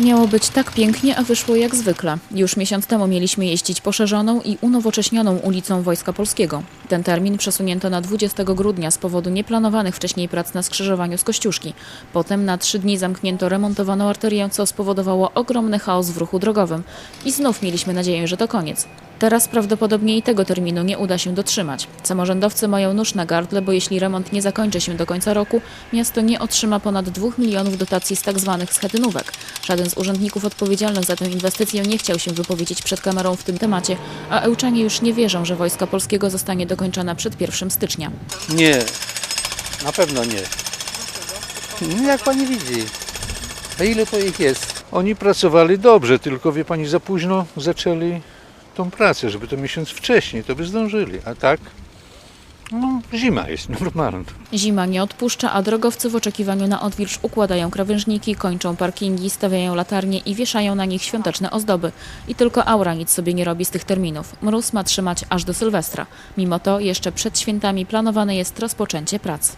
Miało być tak pięknie, a wyszło jak zwykle. Już miesiąc temu mieliśmy jeździć poszerzoną i unowocześnioną ulicą Wojska Polskiego. Ten termin przesunięto na 20 grudnia z powodu nieplanowanych wcześniej prac na skrzyżowaniu z Kościuszki. Potem na trzy dni zamknięto remontowaną arterię, co spowodowało ogromny chaos w ruchu drogowym. I znów mieliśmy nadzieję, że to koniec. Teraz prawdopodobnie i tego terminu nie uda się dotrzymać. Samorządowcy mają nóż na gardle, bo jeśli remont nie zakończy się do końca roku, miasto nie otrzyma ponad 2 milionów dotacji z tak zwanych schetynówek. Z urzędników odpowiedzialnych za tę inwestycję nie chciał się wypowiedzieć przed kamerą w tym temacie, a Ełczanie już nie wierzą, że Wojska Polskiego zostanie dokończona przed 1 stycznia. Nie, na pewno nie. No Jak pani widzi. A ile to ich jest? Oni pracowali dobrze, tylko wie pani, za późno zaczęli tą pracę, żeby to miesiąc wcześniej, to by zdążyli. A tak, no zima jest normalna. Zima nie odpuszcza, a drogowcy w oczekiwaniu na odwilż układają krawężniki, kończą parkingi, stawiają latarnie i wieszają na nich świąteczne ozdoby. I tylko aura nic sobie nie robi z tych terminów. Mróz ma trzymać aż do Sylwestra. Mimo to jeszcze przed świętami planowane jest rozpoczęcie prac.